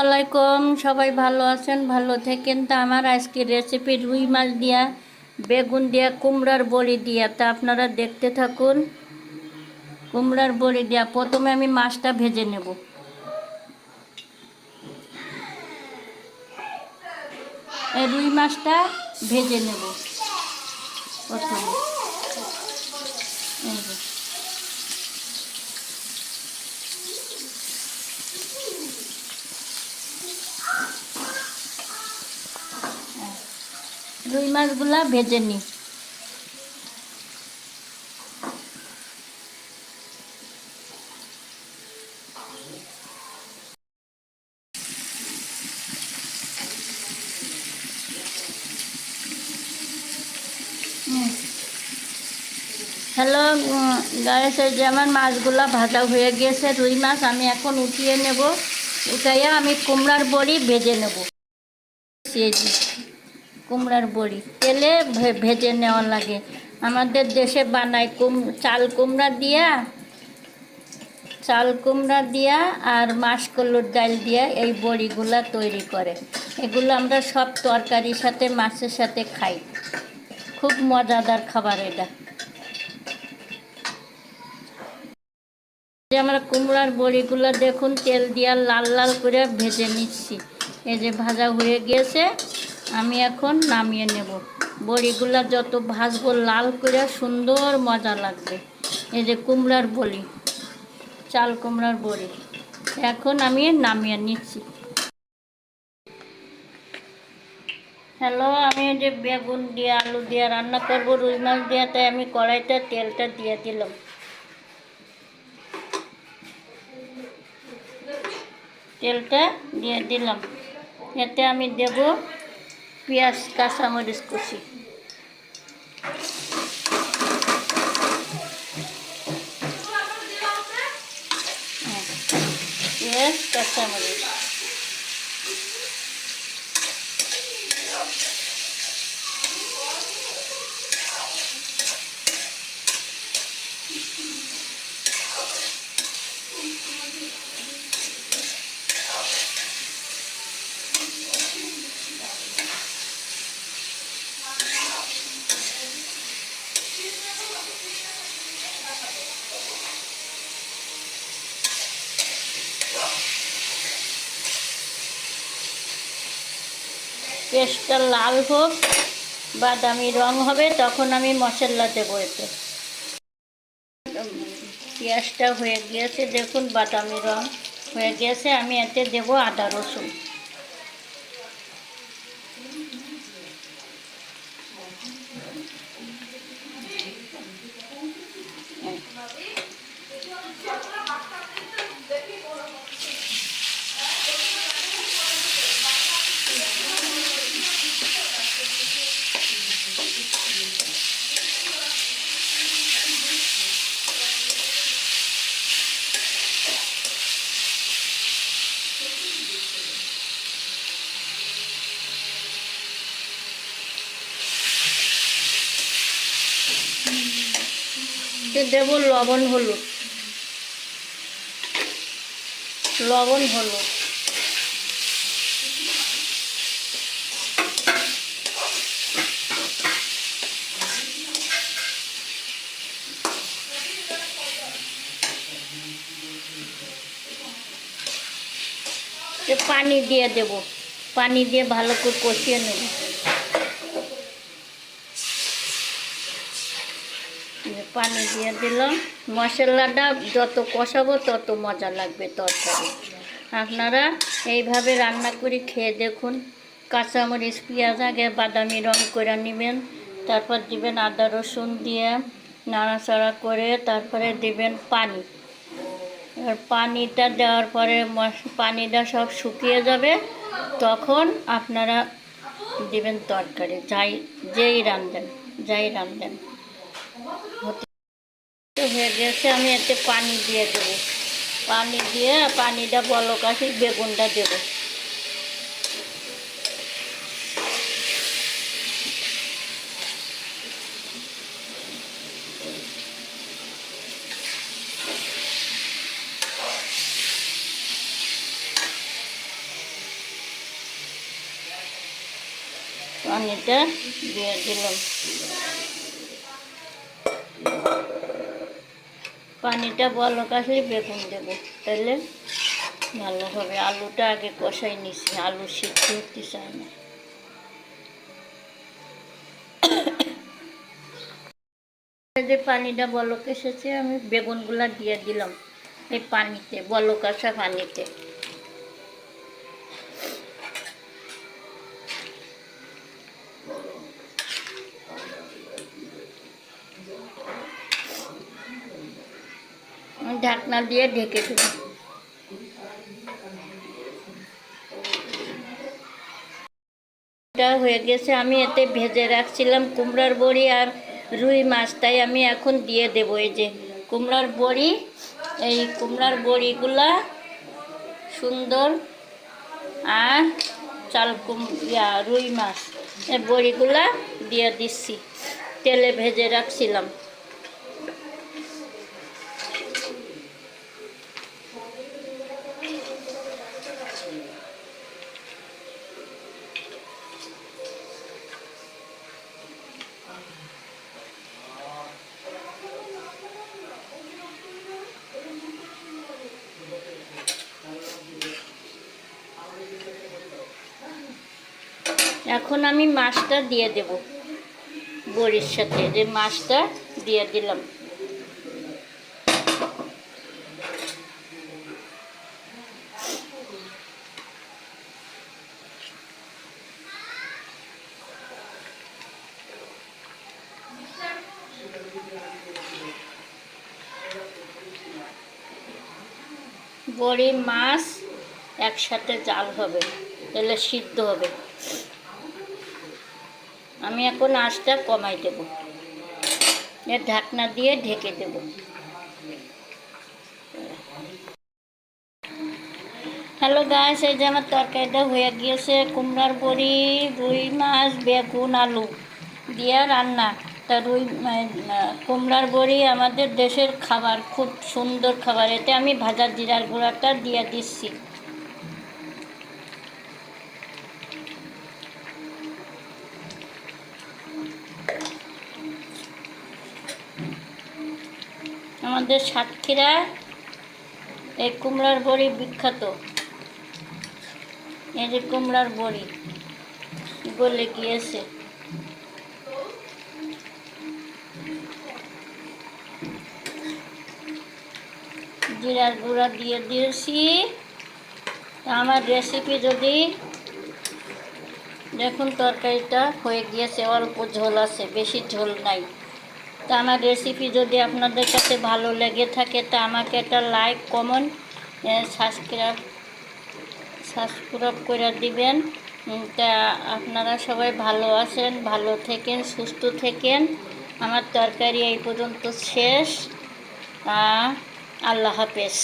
আসসালামাইকুম সবাই ভালো আছেন? ভালো থেকেন? তা আমার আজকে রেসিপি রুই মাছ দিয়া, বেগুন দিয়া, কুমড়ার বড়ি দিয়া। তা আপনারা দেখতে থাকুন। কুমড়ার বড়ি দিয়া। প্রথমে আমি মাছটা ভেজে নেব। রুই মাছটা ভেজে নেব প্রথমে। রুই মাছগুলা ভেজে নিই হ্যালো গায়েস যে আমার মাছগুলা ভাজা হয়ে গেছে, রুই মাছ আমি এখন উঠিয়ে নেব। উঠাইয়া আমি কুমড়ার বড়ি ভেজে নেব। কুমড়ার বড়ি। তেলে ভেজে নেওয়া লাগে। আমাদের দেশে বানায় কুম, চাল কুমড়া দিয়া, চাল কুমড়া দিয়া আর মাসকলুর ডাল দিয়া এই বড়িগুলা তৈরি করে। এগুলো আমরা সব তরকারির সাথে, মাছের সাথে খাই। খুব মজাদার খাবার এটা। আমরা কুমড়ার বড়িগুলো দেখুন, তেল দিয়া লাল লাল করে ভেজে নিচ্ছি। এই যে ভাজা হয়ে গিয়েছে। আমি এখন নামিয়ে নেব। বড়িগুলা যত ভাজবো লাল করে সুন্দর মজা লাগবে। এই যে কুমড়ার বড়ি, চাল কুমড়ার বড়ি, এখন আমি নামিয়ে নিচ্ছি। হ্যালো, আমি যে বেগুন দিয়ে, আলু দিয়ে রান্না করব, রুই মাছ দিয়ে, তাই আমি কড়াইতে তেলটা দিয়ে দিলাম। তেলটা দিয়ে দিলাম। এতে আমি দেব পেঁয়াজ কাঁচামরিচ কুচি হ্যাঁ, পেঁয়াজ কাঁচামরিচ পেস্টটা লাল হোক, বাদামি রং হবে, তখন আমি মশলা দেবো এতে। পেঁয়াজটা হয়ে গিয়েছে, দেখুন, বাদামি রং হয়ে গিয়েছে, আমি এতে দেবো আদা রসুন। দেব লবণ হলুদ। লবণ হলুদ। পানি দিয়ে দেব। পানি দিয়ে ভালো করে কষিয়ে নেব। পানি দিয়ে দিলাম। মশলাটা যত কষাবো তত মজা লাগবে তরকারি। আপনারা এইভাবে রান্না করে খেয়ে দেখুন। কাঁচামরিচ, পেঁয়াজ আগে বাদামি রং করে নেবেন। তারপর দিবেন আদা রসুন দিয়ে নাড়াচাড়া করে তারপরে দিবেন পানি। পানিটা দেওয়ার পরে পানিটা সব শুকিয়ে যাবে, তখন আপনারা দেবেন তরকারি। যাই, যেই রাঁধবেন, যাই রাঁধবেন। হয়ে গেছে, আমি এতে পানি দিয়ে দেবো। পানি দিয়ে, পানিটা বলকাশি বেগুনটা দেবো। পানিটা দিয়ে দিলাম। পানিটা বলক আসলে বেগুন দেবো। তাহলে ভালো হবে। আলুটা আগে কষাই নিছি। আলু সিদ্ধ হতে চায় না। যে পানিটা বলক এসেছে, আমি বেগুনগুলা দিয়ে দিলাম। এই পানিতে, বলক আসা পানিতে। ঢাকনা দিয়ে ঢেকে দেবো। এটা হয়ে গেছে, আমি এতে ভেজে রাখছিলাম কুমড়ার বড়ি আর রুই মাছ, তাই আমি এখন দিয়ে দেবো এই যে কুমড়ার বড়ি। এই কুমড়ার বড়িগুলা সুন্দর আর চাল কুম রুই মাছ বড়িগুলা দিয়ে দিচ্ছি। তেলে ভেজে রাখছিলাম। এখন আমি মাছটা দিয়ে দেব বড়ির সাথে। যে মাছটা দিয়ে দিলাম। বড়ি, মাছ একসাথে জাল হবে, তাহলে সিদ্ধ হবে। আমি এখন আঁচটা কমাই দেব। এর ঢাকনা দিয়ে ঢেকে দেব। হ্যালো গাছ এই যে আমার তরকারিটা হয়ে গিয়েছে, কুমড়ার বড়ি, রুই মাছ, বেগুন, আলু দিয়ে রান্না। তা রুই কুমড়ার বড়ি আমাদের দেশের খাবার, খুব সুন্দর খাবার। এতে আমি ভাজা জিরার গুঁড়াটা দিয়ে দিচ্ছি। আমাদের সাতক্ষীরা এই কুমড়ার বড়ি বিখ্যাত। এই যে কুমড়ার বড়ি, গলে গিয়েছে। জিরার গুঁড়া দিয়ে দিয়েছি। আমার রেসিপি যদি দেখুন, তরকারিটা হয়ে গিয়েছে, অল্প ঝোল আছে, বেশি ঝোল নাই। তা আমার রেসিপি যদি আপনাদের কাছে ভালো লেগে থাকে, তা আমাকে একটা লাইক কমেন্ট সাবস্ক্রাইব সাবস্ক্রাইব করে দিবেন। তা আপনারা সবাই ভালো আছেন, ভালো থেকেন, সুস্থ থেকেন। আমার তরকারি এই পর্যন্ত শেষ। আল্লাহ হাফেজ।